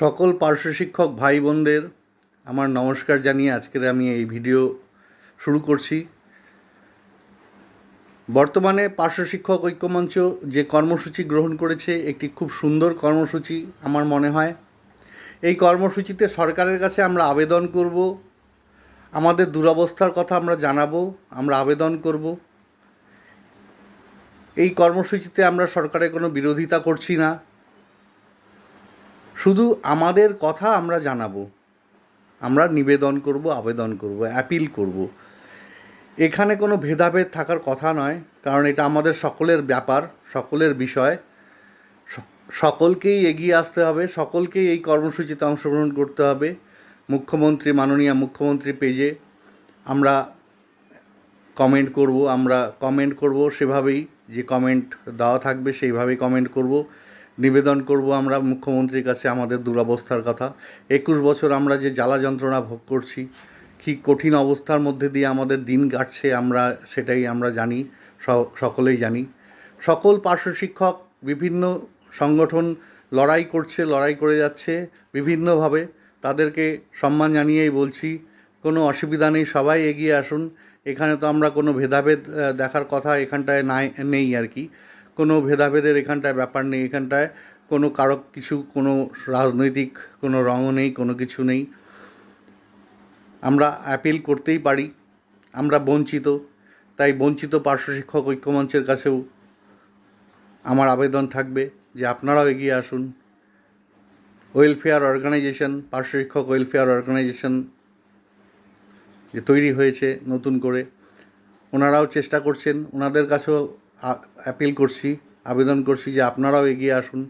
সকল পার্শ্ব শিক্ষক ভাই বোনদের আমার নমস্কার জানিয়ে আজকের আমি এই ভিডিও শুরু করছি। বর্তমানে পার্শ্ব শিক্ষক ঐক্যমঞ্চ যে কর্মসূচি গ্রহণ করেছে, একটি খুব সুন্দর কর্মসূচি আমার মনে হয়। এই কর্মসূচিতে সরকারের কাছে আমরা আবেদন করব, আমাদের দুরবস্থার কথা আমরা জানাব, আমরা আবেদন করব। এই কর্মসূচিতে আমরা সরকারের কোনো বিরোধিতা করছি না। শুধু আমাদের কথা আমরা জানাব। আমরা নিবেদন করব, আবেদন করব অ্যাপিল করব। এখানে কোনো ভেদাভেদ থাকার কথা নয়, কারণ এটা আমাদের সকলের ব্যাপার, সকলের বিষয়। সকলকেই এগিয়ে আসতে হবে, সকলকেই এই কর্মসূচিতে অংশগ্রহণ করতে হবে। মুখ্যমন্ত্রী, মাননীয় মুখ্যমন্ত্রী পেজে আমরা কমেন্ট করব, আমরা কমেন্ট করব সেভাবেই, যে কমেন্ট দেওয়া থাকবে সেইভাবেই কমেন্ট করব। নিবেদন করব আমরা মুখ্যমন্ত্রীর কাছে আমাদের দুরবস্থার কথা। একুশ বছর আমরা যে জ্বালা যন্ত্রণা ভোগ করছি, কি কঠিন অবস্থার মধ্যে দিয়ে আমাদের দিন কাটছে আমরা সেটাই আমরা জানি সকলেই জানি। সকল পার্শ্ব শিক্ষক, বিভিন্ন সংগঠন লড়াই করছে, লড়াই করে যাচ্ছে বিভিন্নভাবে। তাদেরকে সম্মান জানিয়েই বলছি, কোনো অসুবিধা নেই, সবাই এগিয়ে আসুন। এখানে তো আমরা কোনো ভেদাভেদ দেখার কথা এখানটায় নাই, নেই আর কি। কোনো ভেদাভেদের এখানটায় ব্যাপার নেই, এখানটায় কোনো কারও কিছু, কোনো রাজনৈতিক কোনো রঙও নেই, কোনো কিছু নেই। আমরা অ্যাপিল করতেই পারি, আমরা বঞ্চিত, তাই বঞ্চিত পার্শ্ব শিক্ষক ঐক্যমঞ্চের কাছেও আমার আবেদন থাকবে যে আপনারাও এগিয়ে আসুন। ওয়েলফেয়ার অর্গানাইজেশন পার্শ্ব শিক্ষক ওয়েলফেয়ার অর্গানাইজেশন যে তৈরি হয়েছে নতুন করে, ওনারাও চেষ্টা করছেন, ওনাদের কাছেও অ্যাপিল করছি, আবেদন করছি যে আপনারাও এগিয়ে আসুন,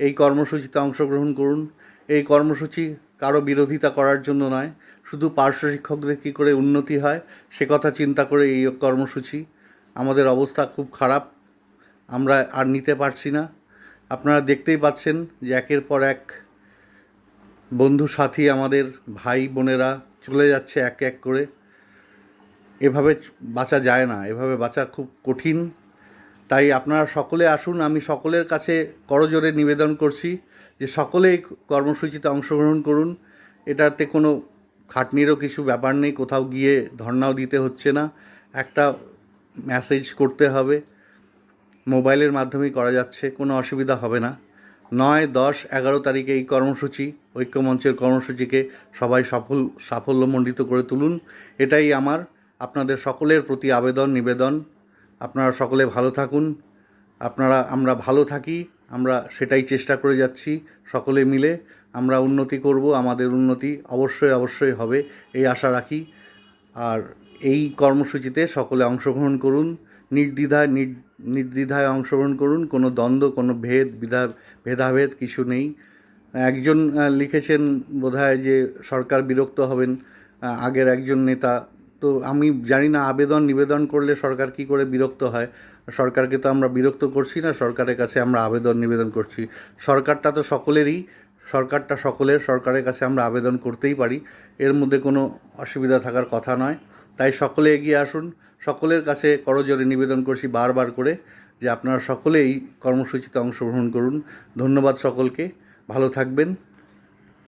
এই কর্মসূচিতে অংশগ্রহণ করুন। এই কর্মসূচি কারও বিরোধিতা করার জন্য নয়, শুধু পার্শ্ব শিক্ষকদের কী করে উন্নতি হয়, সে কথা চিন্তা করে এই কর্মসূচি। আমাদের অবস্থা খুব খারাপ, আমরা আর নিতে পারছি না। আপনারা দেখতেই পাচ্ছেন যে একের পর এক বন্ধু সাথী আমাদের ভাই বোনেরা চলে যাচ্ছে এক এক করে। এভাবে বাঁচা যায় না, এভাবে বাঁচা খুব কঠিন। তাই আপনারা সকলে আসুন, আমি সকলের কাছে করজোরে নিবেদন করছি যে সকলে এই কর্মসূচিতে অংশগ্রহণ করুন। এটাতে কোনো খাটনিরও কিছু ব্যাপার নেই, কোথাও গিয়ে ধর্নাও দিতে হচ্ছে না। একটা মেসেজ করতে হবে। মোবাইলের মাধ্যমেই করা যাচ্ছে, কোনো অসুবিধা হবে না। নয়, দশ, এগারো তারিখে এই কর্মসূচি, ঐক্যমঞ্চের কর্মসূচিকে সবাই সফল, সাফল্যমণ্ডিত করে তুলুন। এটাই আমার, আপনাদের সকলের প্রতি আবেদন, নিবেদন। আপনারা সকলে ভালো থাকুন। আপনারা, আমরা ভালো থাকি, আমরা সেটাই চেষ্টা করে যাচ্ছি সকলে মিলে। আমরা উন্নতি করব, আমাদের উন্নতি অবশ্যই অবশ্যই হবে, এই আশা রাখি। আর এই কর্মসূচিতে সকলে অংশগ্রহণ করুন, নির্দ্বিধায়, নির- নির্দ্বিধায় অংশগ্রহণ করুন, কোনো দ্বন্দ্ব, কোনো ভেদ, বিধা, ভেদাভেদ কিছু নেই। একজন লিখেছেন বোধহয় যে সরকার বিরক্ত হবেন আগের একজন নেতা তো আমি জানি না আবেদন, নিবেদন করলে সরকার কি করে বিরক্ত হয়। সরকারকে তো আমরা বিরক্ত করছি না, সরকারের কাছে আমরা আবেদন, নিবেদন করছি। সরকারটা তো সকলেরই, সরকারটা সকলের, সরকারের কাছে আমরা আবেদন করতেই পারি। এর মধ্যে কোনো অসুবিধা থাকার কথা নয়। তাই সকলে এগিয়ে আসুন, সকলের কাছে করজোরে নিবেদন করছি বারবার করে, যে আপনারা সকলেই কর্মসূচিতে অংশগ্রহণ করুন। ধন্যবাদ সকলকে, ভালো থাকবেন।